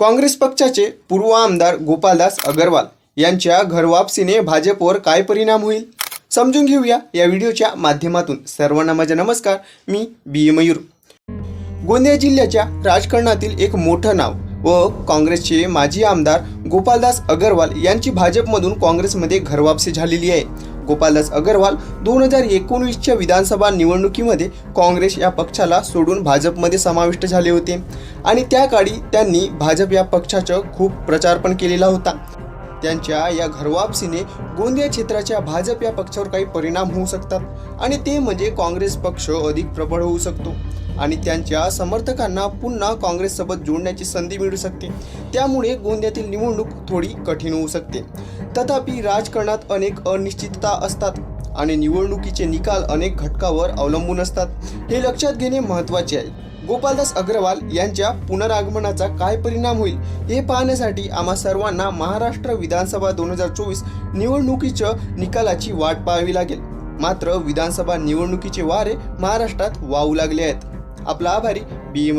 काँग्रेस पक्षाचे पूर्व आमदार गोपालदास अगरवाल यांच्या घरवापसीने भाजपवर काय परिणाम होईल? समजून घेऊया या व्हिडिओच्या माध्यमातून सर्वांना माझा नमस्कार. मी बी. मयूर. गोंदिया जिल्ह्याच्या राजकारणातील एक मोठं नाव व काँग्रेसचे माजी आमदार गोपालदास अगरवाल यांची भाजपमधून काँग्रेसमध्ये घरवापसी झालेली आहे. गोपालदास अगरवाल दोन हजार एकोणवीसच्या विधानसभा निवडणुकीमध्ये काँग्रेस या पक्षाला सोडून भाजपमध्ये समाविष्ट झाले होते. आणि त्या काळी त्यांनी भाजप या पक्षाचं खूप प्रचार पण केलेला होता. त्यांच्या या घरवापसीने गोंदिया क्षेत्राच्या भाजप या पक्षावर काही परिणाम होऊ शकतात. आणि ते म्हणजे काँग्रेस पक्ष अधिक प्रबळ होऊ शकतो. आणि त्यांच्या समर्थकांना पुन्हा काँग्रेससोबत जोडण्याची संधी मिळू शकते. त्यामुळे गोंदियातील निवडणूक थोडी कठीण होऊ शकते. तथापि राजकारणात अनेक अनिश्चितता असतात. आणि निवडणुकीचे निकाल अनेक घटकावर अवलंबून असतात. हे लक्षात घेणे महत्त्वाचे आहे. गोपालदास अग्रवाल यांच्या पुनरागमनाचा काय परिणाम होईल हे पाहण्यासाठी आम्हा सर्वांना महाराष्ट्र विधानसभा दोन हजार चोवीस निवडणुकीच्या निकालाची वाट पाहावी लागेल. मात्र विधानसभा निवडणुकीचे वारे महाराष्ट्रात वाहू लागले आहेत. आपला आभारी बी